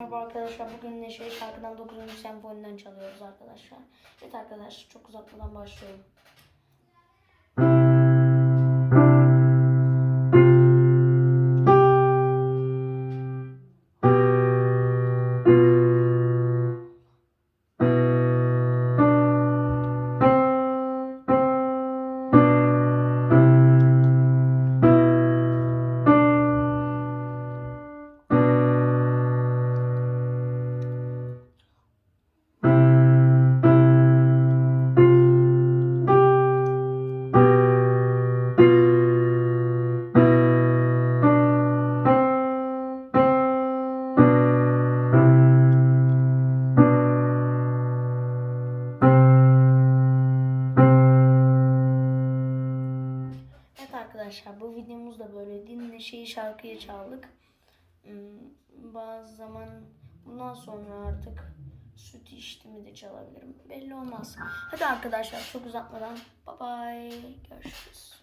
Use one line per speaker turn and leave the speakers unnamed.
Merhaba arkadaşlar. Bugün Neşe şarkıdan 9. senfoniden çalıyoruz arkadaşlar. Evet arkadaşlar çok uzatmadan başlıyorum. Arkadaşlar bu videomuz da böyle Neşe'yi şarkıyı çaldık. Hmm, Bazı zaman bundan sonra artık süt içtiğimi de çalabilirim. Belli olmaz. Hadi arkadaşlar çok uzatmadan bye bye görüşürüz.